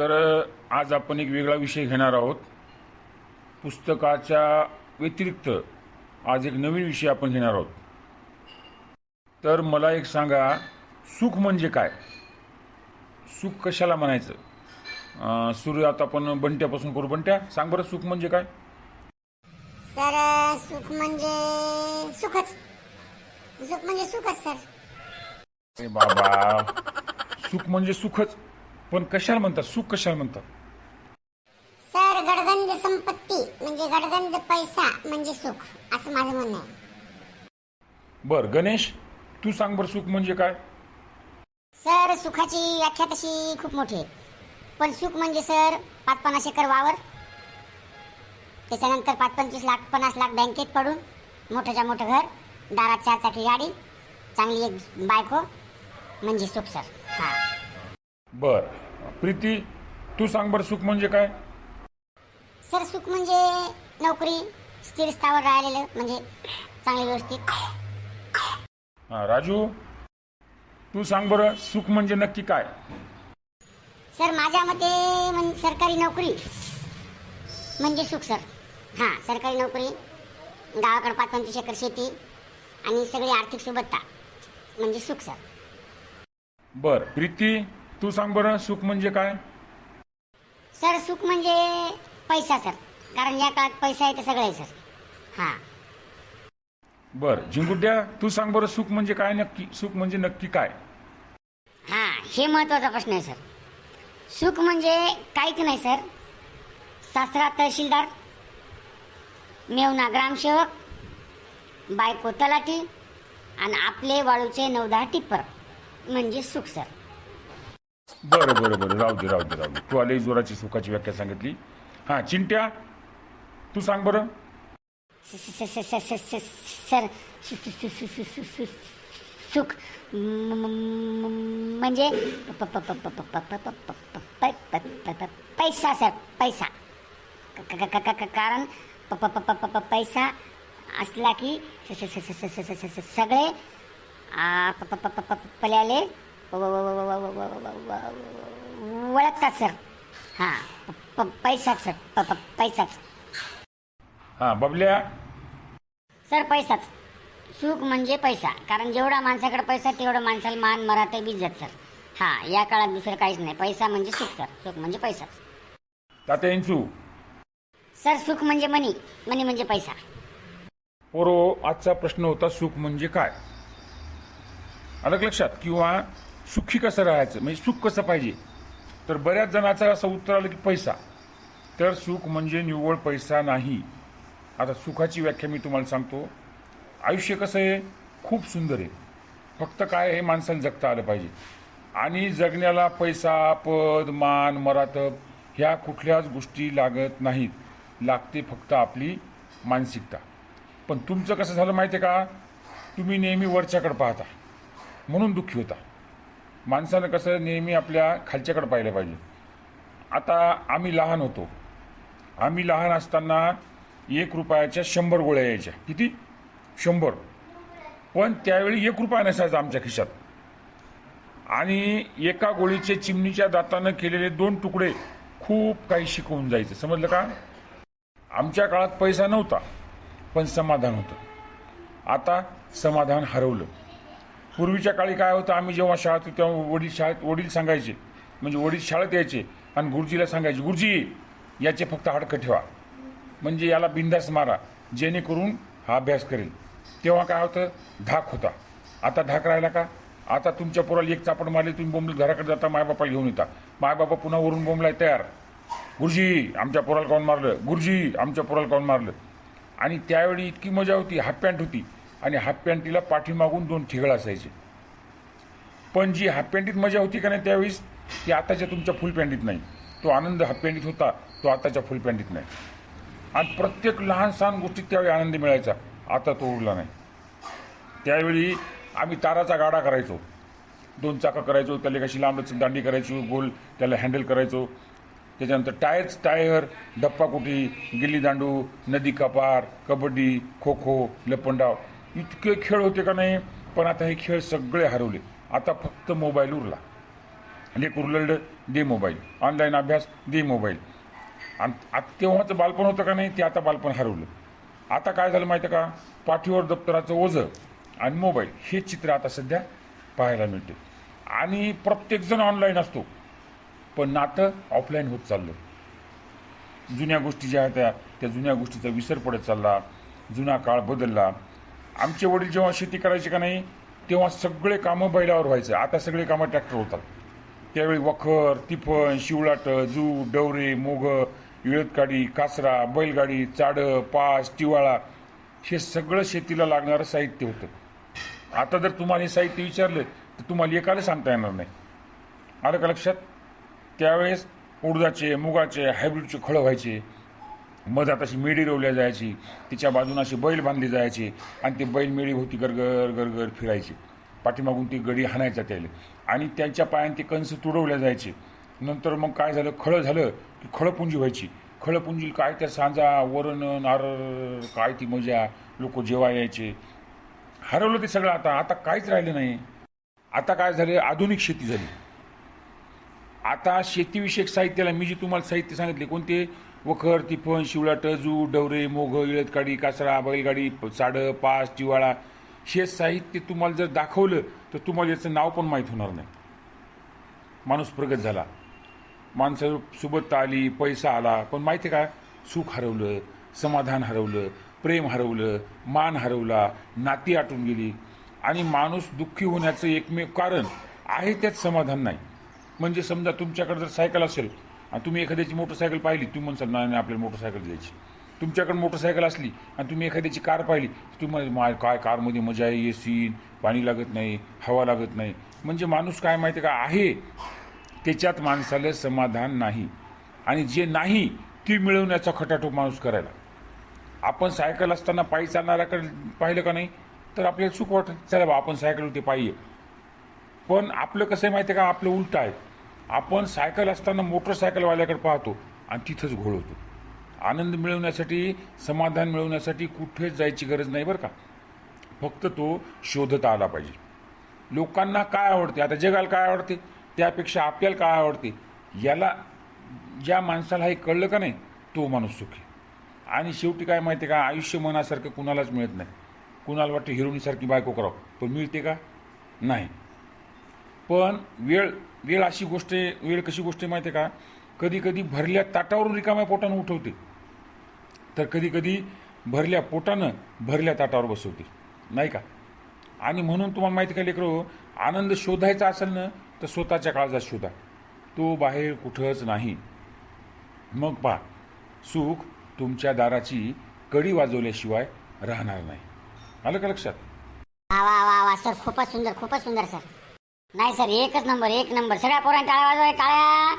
तर आज आपण एक वेगळा विषय घेणार आहोत. पुस्तकाच्या व्यतिरिक्त आज एक नवीन विषय आपण घेणार आहोत. तर मला एक सांगा सुख म्हणजे काय? सुख कशाला म्हणायचं? सुरुवात आपण बंट्यापासून करू. बंट्या सांग बरं सुख म्हणजे काय? सर सुख म्हणजे सुखच. सुख म्हणजे सुखच सर. बाबा सुख म्हणजे सुखच. पण कशाला म्हणतात? सुख कशाला म्हणतात? सर गडगंज संपत्ती म्हणजे गडगंज पैसा म्हणजे सुख असं माझं म्हणणं आहे. बर गणेश तू सांग बरं सुख म्हणजे काय? सर सुखाची व्याख्या तशी खूप मोठी आहे. पण सुख म्हणजे सर पाच पन्नास एकर वावर. त्याच्यानंतर पाच पंचवीस लाख पन्नास लाख बँकेत पडून मोठंच्या मोठं घर दारात चार चाकी गाडी चांगली एक बायको म्हणजे सुख सर. हा. बर. प्रीती तू सांग बरं सुख म्हणजे काय? सर सुख म्हणजे नोकरी स्थिर स्थावर राहिलेलं म्हणजे चांगली व्यवस्थित हा राजू तू सांग बरं सुख म्हणजे नक्की काय? सर माझ्या मते म्हण सरकारी नोकरी म्हणजे सुख सर. हां सरकारी नोकरी गावाकडे पाच पंचवीस एकर शेती आणि सगळी आर्थिक सुबत्ता म्हणजे सुख सर. बर. प्रीती तू सांग बरं सुख म्हणजे काय? सर सुख म्हणजे पैसा सर. कारण या काळात पैसा आहे ते सगळं आहे सर. हां. बर झिंगुड्या तू सांग बरं सुख म्हणजे काय नक्की? सुख म्हणजे नक्की काय? हां हे महत्त्वाचा प्रश्न आहे सर. सुख म्हणजे काहीच नाही सर. सासरा तहसीलदार मेवना ग्रामसेवक बायको तलाठी आणि आपले वाळूचे नवदहा टिप्पर. म्हणजे सुख सर. बरं बरं बरं राहू दे राहू दे राहू दे तू आले जोराची सुखाची व्याख्या सांगितली हां चिंट्या तू सांग बरं सर सुख म्हणजे पैसा सर पैसा कारण पैसा असला की सगळे आपल्याला वळखतात सर. हां पैसाच सर. पैसाच बबल्या. सर पैसाच सुख म्हणजे पैसा. कारण जेवढा माणसाकडे पैसा तेवढा माणसाला मान मराते जात सर. हा या काळात दुसरं काहीच नाही. पैसा म्हणजे सुख सर. सुख म्हणजे पैसाच. तात्यांचू सर सुख म्हणजे मनी. मनी म्हणजे पैसा. पोरो आजचा प्रश्न होता सुख म्हणजे काय? अलग लक्षात. किंवा सुखी कसं राहायचं? म्हणजे सुख कसं पाहिजे? तर बऱ्याच जणाचं असं उत्तर आलं की पैसा. तर सुख म्हणजे निव्वळ पैसा नाही. आता सुखाची व्याख्या मी तुम्हाला सांगतो. आयुष्य कसं आहे? खूप सुंदर आहे. फक्त काय हे माणसाने जगता आलं पाहिजे. आणि जगण्याला पैसा पद मान मरातब ह्या कुठल्याच गोष्टी लागत नाहीत. लागते फक्त आपली मानसिकता. पण तुमचं कसं झालं माहिती आहे का? तुम्ही नेहमी वरच्याकडे पाहता. म्हणून दुःखी होता. माणसानं कसं नेहमी आपल्या खालच्याकडे पाहिलं पाहिजे. आता आम्ही लहान होतो. आम्ही लहान असताना एक रुपयाच्या शंभर गोळ्या यायच्या. किती? शंभर. पण त्यावेळी एक रुपया नसायचा आमच्या खिशात. आणि एका गोळीचे चिमणीच्या दातानं केलेले दोन तुकडे खूप काही शिकवून जायचं. समजलं का? आमच्या काळात पैसा नव्हता पण समाधान होतं. आता समाधान हरवलं. पूर्वीच्या काळी काय होतं आम्ही जेव्हा शाळेत होतो तेव्हा वडील शाळेत वडील सांगायचे. म्हणजे वडील शाळेत यायचे आणि गुरुजीला सांगायचे गुरुजी याचे फक्त हाडकं ठेवा. म्हणजे याला बिंदास मारा जेणेकरून हा अभ्यास करेल. तेव्हा काय होतं धाक होता. आता धाक राहिला का? आता तुमच्या पोराला एक चापड मारली तुम्ही बोंबल घराकडे जाता मायबापाला घेऊन येता. मायबापा पुन्हा वरून बोंबलाय तयार. गुरुजी आमच्या पोराला कोण मारलं? गुरुजी आमच्या पोराला कोण मारलं? आणि त्यावेळी इतकी मजा होती हाफ पॅन्ट होती. आणि हाफ पॅन्टीला पाठीमागून दोन ठिगळ असायचे. पण जी हाफ पॅन्टीत मजा होती का नाही त्यावेळेस ती आताच्या तुमच्या फुल पॅन्टीत नाही. तो आनंद हाफ पॅन्टीत होता तो आताच्या फुल पॅन्टीत नाही. आणि प्रत्येक लहान सहान गोष्टीत त्यावेळी आनंद मिळायचा. आता तो उरला नाही. त्यावेळी आम्ही ताराचा गाडा करायचो. दोन चाकं करायचो त्याला कशी लांब दांडी करायचो गोल त्याला हँडल करायचो. त्याच्यानंतर टायर्स टायर डप्पाकुटी गिल्ली दांडू नदी कपार कबड्डी खो खो लपंडाव. इतके खेळ होते का नाही? पण आता हे खेळ सगळे हरवले आता फक्त मोबाईल उरला. लेख लढलं दे मोबाईल. ऑनलाईन अभ्यास दे मोबाईल. आणि तेव्हाचं बालपण होतं का नाही? ते आता बालपण हरवलं. आता काय झालं माहिती आहे का? पाठीवर दप्तराचं ओझं आणि मोबाईल हे चित्र आता सध्या पाहायला मिळते आणि प्रत्येकजण ऑनलाईन असतो. पण नातं ऑफलाईन होत चाललं. जुन्या गोष्टी ज्या त्या त्या जुन्या गोष्टीचा विसर पडत चालला. जुना काळ बदलला. आमचे वडील जेव्हा शेती करायचे का नाही तेव्हा सगळे कामं बैलावर व्हायचं. आता सगळे कामं ट्रॅक्टर होतात. त्यावेळी वखर तिफण शिवलाट जू डवरे मोग इळतकाडी कासरा बैलगाडी चाडं पास टिवाळा हे सगळं शेतीला लागणारं साहित्य होतं. आता जर तुम्हाला हे साहित्य विचारलं तर तुम्हाला एकाला सांगता येणार नाही. आलं का लक्षात? त्यावेळेस उडदाचे मुगाचे हायब्रिडचे खळं व्हायचे. मधात अशी मेढी रोवल्या जायची. तिच्या बाजूने असे बैल बांधले जायचे आणि ते बैल मेढी होती गरगर गरगर फिरायची. पाठीमागून ती गडी हाणायचा त्याला. आणि त्यांच्या पायाने ते कंस तुडवल्या जायचे. नंतर मग काय झालं? खळं झालं की खळपुंजी व्हायची. खळपुंजी काय त्या सांजा वरण नारळ काय ती मजा? लोक जेवा यायचे. हरवलं ते सगळं आता. आता काहीच राहिलं नाही. आता काय झालं? आधुनिक शेती झाली. आता शेतीविषयक साहित्याला मी जे तुम्हाला साहित्य सांगितले कोणते? वखर तिफण शिवलाट जू डवरे मोघ इळतकाडी कासरा बैलगाडी साडं पास जिवाळा हे साहित्य तुम्हाला जर दाखवलं तर तुम्हाला याचं नाव पण माहीत होणार नाही. माणूस प्रगत झाला. माणसं सुबत्ता आली पैसा आला पण माहिती आहे का? सुख हरवलं समाधान हरवलं प्रेम हरवलं मान हरवला नाती आटून गेली. आणि माणूस दुःखी होण्याचं एकमेव कारण आहे त्यात समाधान नाही. म्हणजे समजा तुमच्याकडे जर सायकल असेल आणि तुम्ही एखाद्याची मोटरसायकल पाहिली तुम्ही म्हणसाल नाही नाही, आपल्याला मोटरसायकल द्यायची. तुमच्याकडे मोटरसायकल असली आणि तुम्ही एखाद्याची कार पाहिली तुम्ही मा काय कारमध्ये मजा आहे ए सी पाणी लागत नाही हवा लागत नाही. म्हणजे माणूस काय माहिती का आहे. त्याच्यात माणसाला समाधान नाही. आणि जे नाही ती मिळवण्याचा खटाटोप माणूस करायला. आपण सायकल असताना पायी चालणाऱ्याकडे पाहिलं का नाही तर आपल्याला सुख वाटत चला बा आपण सायकलवरती पायी पण आपलं कसं आहे माहिती आहे का आपलं उलट आहे. आपण सायकल असताना मोटरसायकलवाल्याकडे पाहतो आणि तिथंच घोळवतो आनंद मिळवण्यासाठी समाधान मिळवण्यासाठी कुठेच जायची गरज नाही बरं का. फक्त तो शोधत आला पाहिजे. लोकांना काय आवडते? आता जगाला काय आवडते? त्यापेक्षा आपल्याला काय आवडते? याला ज्या माणसाला हे कळलं का नाही तो माणूस सुखी. आणि शेवटी काय माहिती आहे का? आयुष्य मनासारखं कुणालाच मिळत नाही. कुणाला वाटतं हिरोणीसारखी बायको करावं? पण मिळते का? नाही. पण वेळ वेळ अशी गोष्ट आहे वेळ कशी गोष्ट आहे माहिती आहे का? कधी कधी भरल्या ताटावरून रिकाम्या पोटानं उठवते. तर कधी कधी भरल्या पोटानं भरल्या ताटावर बसवते. नाही का? आणि म्हणून तुम्हाला माहिती का लेकरो आनंद शोधायचा असेल ना तर स्वतःच्या काळजात शोधा. तो बाहेर कुठंच नाही. मग पहा सुख तुमच्या दाराची कडी वाजवल्याशिवाय राहणार नाही. आलं का लक्षात? वा वा वा सर खूपच सुंदर खूपच सुंदर सर. नाही सर एकच नंबर एक नंबर. सगळ्या पोरांनी टाळ्या वाजवाय टाळ्या